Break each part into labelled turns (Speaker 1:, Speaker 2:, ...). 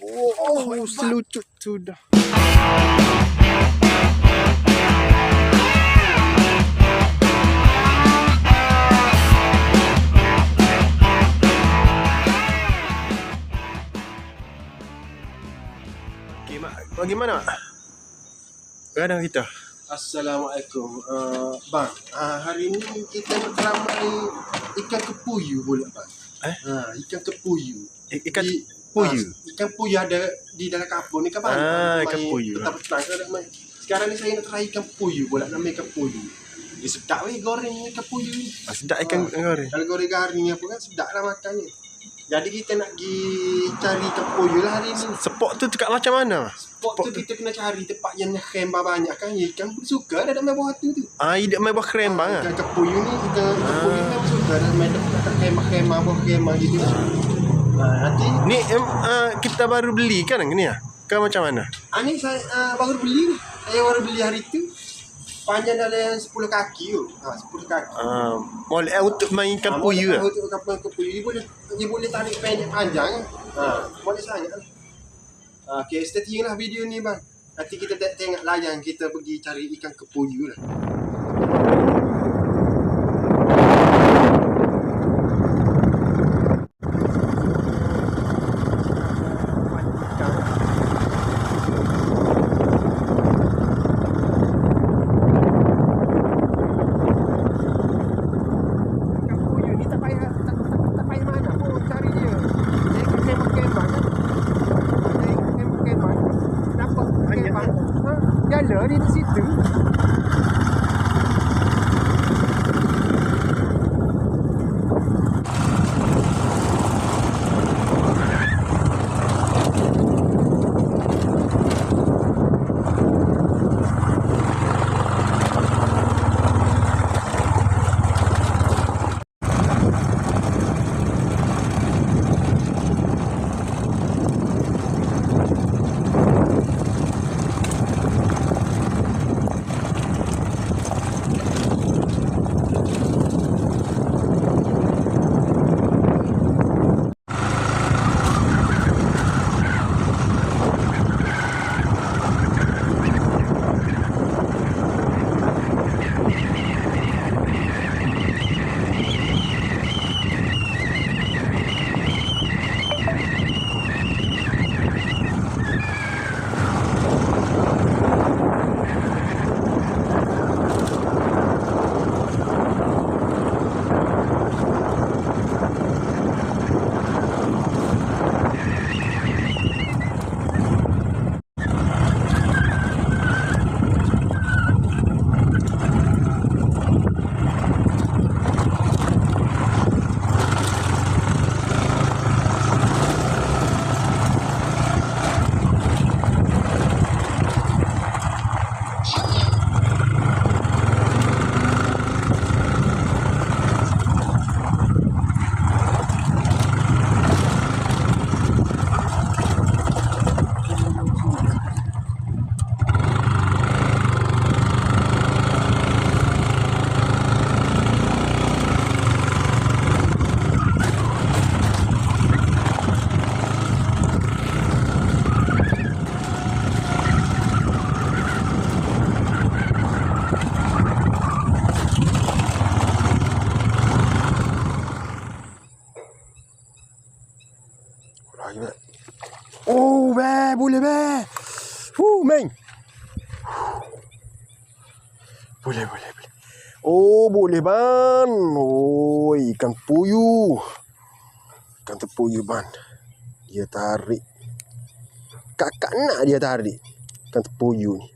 Speaker 1: Oh, oh selucut sudah. Okay, Mak. Bagaimana, Mak? Kadang kita.
Speaker 2: Assalamualaikum. Uh, bang, uh, hari ni kita nak ramai ikan kepuyu pula bang.
Speaker 1: Eh?
Speaker 2: Ha, ikan kepuyu.
Speaker 1: I- Ikan
Speaker 2: Di-
Speaker 1: puyu.
Speaker 2: ah, ikan puyu ada di dalam kampung ni kan.
Speaker 1: Ah, ikan puyu.
Speaker 2: Petang-petang kan main. Sekarang ni saya nak try ikan puyu pula nama ikan puyu. Dia sedap weh goreng ikan puyu ni.
Speaker 1: Ah, sedap ikan
Speaker 2: Ah.
Speaker 1: goreng.
Speaker 2: Kalau goreng garing apa kan sedap lah makannya. Jadi kita nak pergi cari ikan puyu lah hari ni.
Speaker 1: Sepok tu dekat macam mana?
Speaker 2: Spot tu kita kena cari tempat yang khembar banyak kan. Ya, ikan pun suka dah dalam bawah tu tu.
Speaker 1: Ah, dia main buah krem bang ah.
Speaker 2: Ikan kepuyu ni kita kepuyu memang suka dah main dekat kemah-kemah buah kemah gitu. Ha, nanti
Speaker 1: Ni ah, kita baru beli kan ni ah? Ke macam mana?
Speaker 2: ah, ni saya uh, baru beli ni. Saya baru beli hari tu. Panjang dalam 10 kaki tu. Ha, 10 kaki.
Speaker 1: Ah, boleh eh, untuk main ikan
Speaker 2: Ah,
Speaker 1: puyu
Speaker 2: boleh
Speaker 1: ah.
Speaker 2: tahu Untuk kapal kepuyu dia boleh dia boleh tarik pendek panjang. Ha, boleh sangat. Ha, okay, stay tune lah video ni bang. Nanti kita te- tengok layang kita pergi cari ikan kepuyu lah. Puyu ni tak payah tak, tak,
Speaker 1: Oh, boleh ban. Oh, ikan puyu. Ikan terpuyu ban. Dia tarik. Kakak nak dia tarik. Ikan terpuyu ni.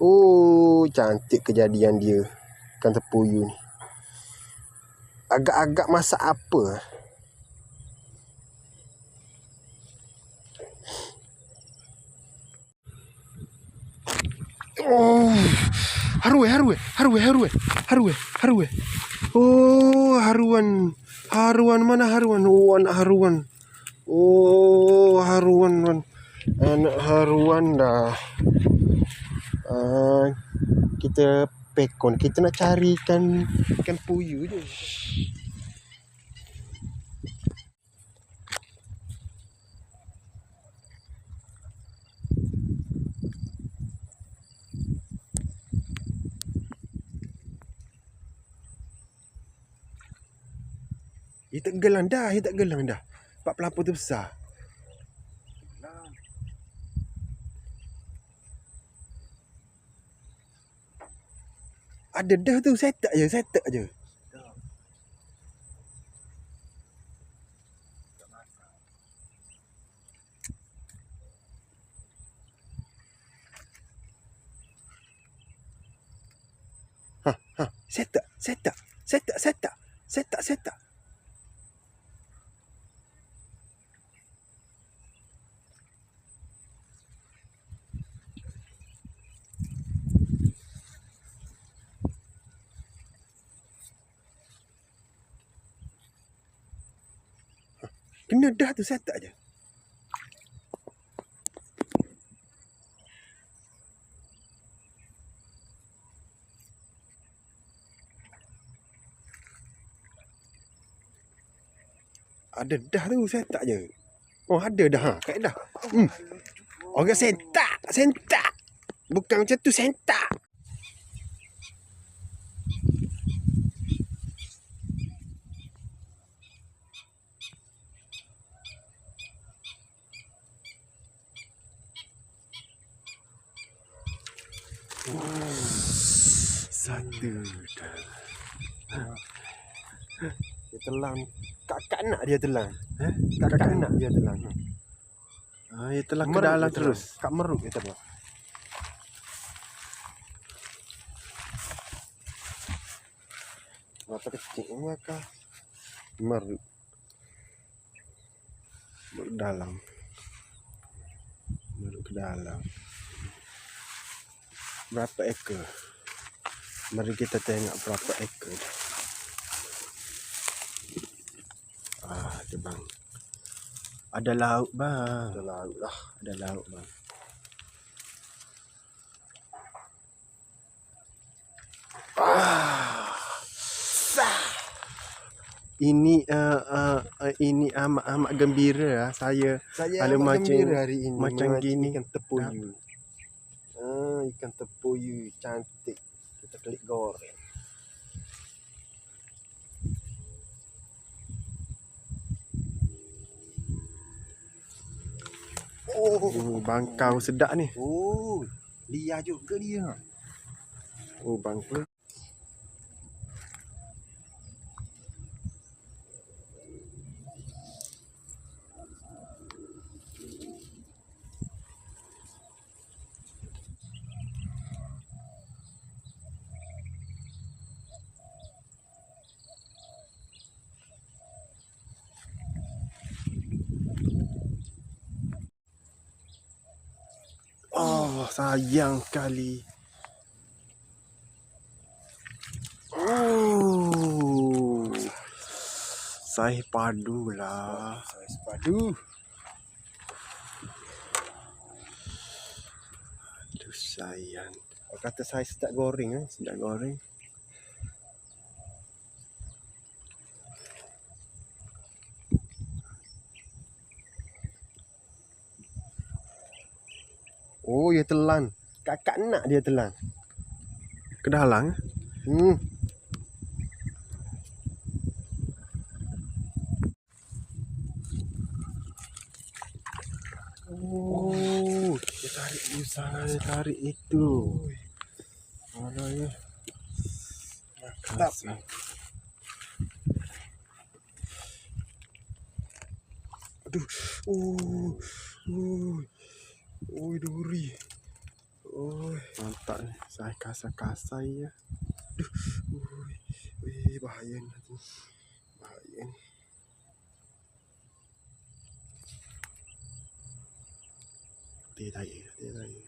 Speaker 1: Oh, cantik kejadian dia. Ikan terpuyu ni. Agak-agak masak apa? Oh, haru eh, haru eh, haru eh. Oh, haruan, haruan mana haruan? Oh, anak haruan. Oh, haruan, man. anak haruan dah. Ah, kita pekon, kita nak cari ikan ikan puyu je. Dia tak gelang dah, dia tak gelang dah. Pak pelapor tu besar. Ada dah tu, set je, set je. Ha, ha, set tak, set tak, set tak, set tak, set tak, set tak. Kena dah tu set je. Ada dah tu set tak je. Oh ada dah ha, kat dah. Hmm. Orang sentak, sentak. Bukan macam tu sentak. Satu dah. Dia telan. Kakak nak dia telan.
Speaker 2: Eh?
Speaker 1: Kakak nak dia telan.
Speaker 2: Ah, dia telah ke
Speaker 1: Meruk
Speaker 2: dalam
Speaker 1: dia telan.
Speaker 2: terus.
Speaker 1: Kak meruk dia telan. Mata kecil ni akak. Meruk. Meruk dalam. Meruk ke dalam. Berapa ekor? Mari kita tengok berapa ekor. dia. Ah, ada bang. Ada lauk bang. Ada lauk lah. Ada lauk bang. Ah. Sah. Ini uh, uh, uh, ini amat amat gembira ah. saya
Speaker 2: Saya
Speaker 1: Ada
Speaker 2: amat
Speaker 1: macam-
Speaker 2: gembira hari ini.
Speaker 1: macam gini.
Speaker 2: Ikan tepuyu.
Speaker 1: ah, ikan tepuyu cantik. Kita klik goreng. Bangkau sedap ni.
Speaker 2: Oh. Liar juga dia.
Speaker 1: Oh, bangkau. Oh, sayang kali. Oh. Saiz padu lah.
Speaker 2: Saiz padu.
Speaker 1: Aduh sayang. Orang kata saiz sedap goreng eh. Sedap goreng. Oh, dia telan. Kakak nak dia telan. Ke dalam eh? Hmm. Oh, dia tarik di sana, dia tarik itu. Mana ya? Makasih. Aduh, oh, oh, oh, duri. Oh, mantap ni. Saya kasar-kasar ya. Aduh, oh, weh, bahaya ni. Bahaya ni. Dia tarik, dia tarik.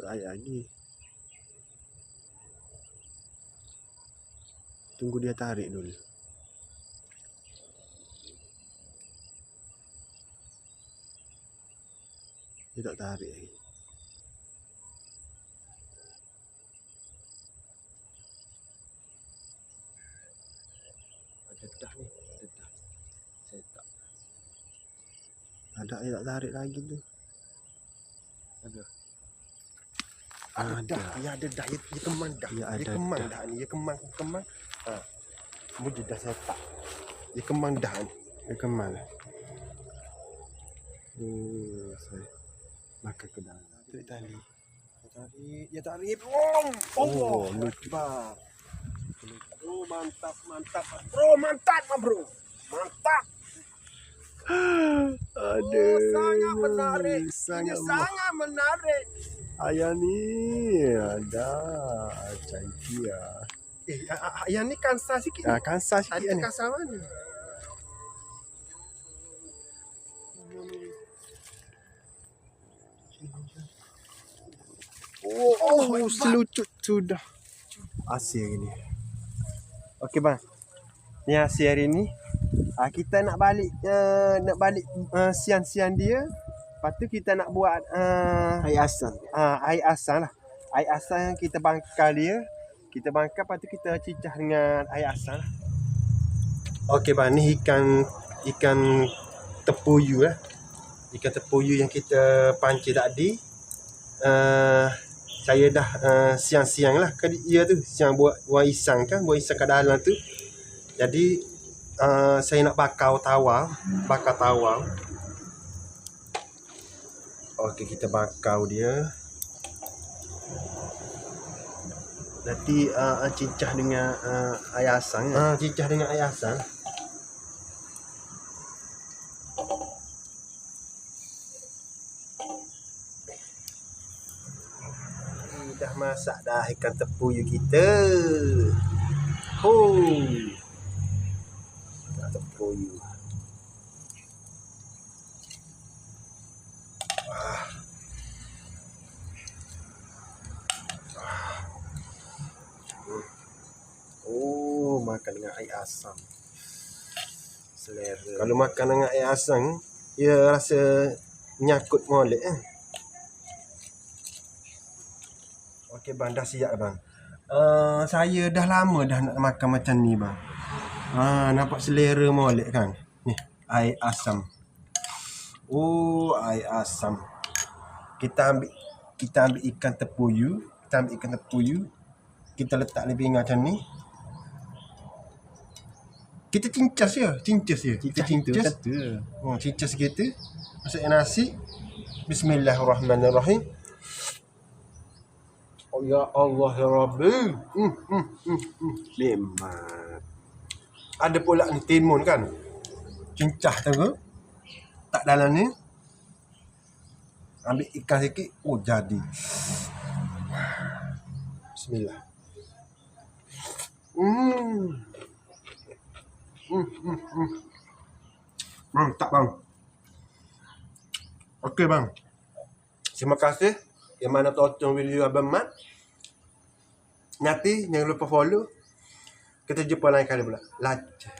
Speaker 1: Tarik lagi. Tunggu dia tarik dulu. Dia tak tarik lagi. Ada dah ni, ada dah. Saya tak. Ada dia tak tarik lagi tu.
Speaker 2: Ada.
Speaker 1: Ada.
Speaker 2: Dah, ya ada dah. Ya, ya kemang dah.
Speaker 1: Ya,
Speaker 2: Ya,
Speaker 1: ada
Speaker 2: kemang
Speaker 1: dah.
Speaker 2: dah. ni. Ya kemang, kemang. Ha. Budi dah setak. Dia kembang dah ni. Dia kembang. Hmm, saya makan ke dalam. Tarik tali. Tarik, dia tarik. Oh, oh, lupa. Oh, mantap, mantap. Bro, mantap, ma, bro. Mantap. Aduh.
Speaker 1: Oh, sangat menarik.
Speaker 2: Sangat
Speaker 1: Ini sangat menarik.
Speaker 2: Ayah ni ada cantik ah.
Speaker 1: Eh, a- a- yang ni kansa sikit.
Speaker 2: Ah, kansa sikit
Speaker 1: Ada
Speaker 2: ni.
Speaker 1: kansa mana?
Speaker 2: Oh, oh selucut sudah. Asyik hari ni. Okey bang. Ni hasil hari ni. Ah, kita nak balik uh, nak balik uh, siang-siang dia. Lepas tu kita nak buat uh,
Speaker 3: Air asam.
Speaker 2: uh, air asam lah. Air asam yang kita bangkal dia. Kita bangkal lepas tu kita cicah dengan air asam lah. Okey bang, ni ikan ikan tepuyu lah. Ikan tepuyu yang kita pancing tadi. Uh, saya dah uh, siang-siang lah kan dia tu. Siang buat buat isang kan buat isang kat dalam tu. Jadi uh, saya nak bakar tawar bakar tawar. Okey kita bakar dia. Nanti uh, cincah dengan uh, air asam uh, cincah dengan air asam dah masak dah ikan tepuyu kita. Ho. Ikan tepuyu. Wah. Wah. Hmm. Oh, makan dengan air asam.
Speaker 3: Selera.
Speaker 2: Kalau makan dengan air asam, dia rasa nyakut molek eh. Okey bang, dah siap bang. Uh, saya dah lama dah nak makan macam ni bang. Ha, nampak selera molek kan? Ni, air asam. Oh, air asam. Kita ambil kita ambil ikan tepuyu, kita ambil ikan tepuyu, kita letak lebih macam ni. Kita cincas ya, cincas ya. Kita cincas. Oh, cincas kita. Masukkan nasi. Bismillahirrahmanirrahim. Oh ya Allah ya Rabbi. Hmm, hmm, hmm, hmm. Ada pula ni timun kan. Cincah tu. Tak dalam ni. Ambil ikan sikit. Oh jadi. Bismillah. Hmm. Hmm, hmm, hmm. Mantap bang. Okey bang. Terima kasih. Yang mana tonton video Abang Mat. Nanti jangan lupa follow. Kita jumpa lain kali pula. Like.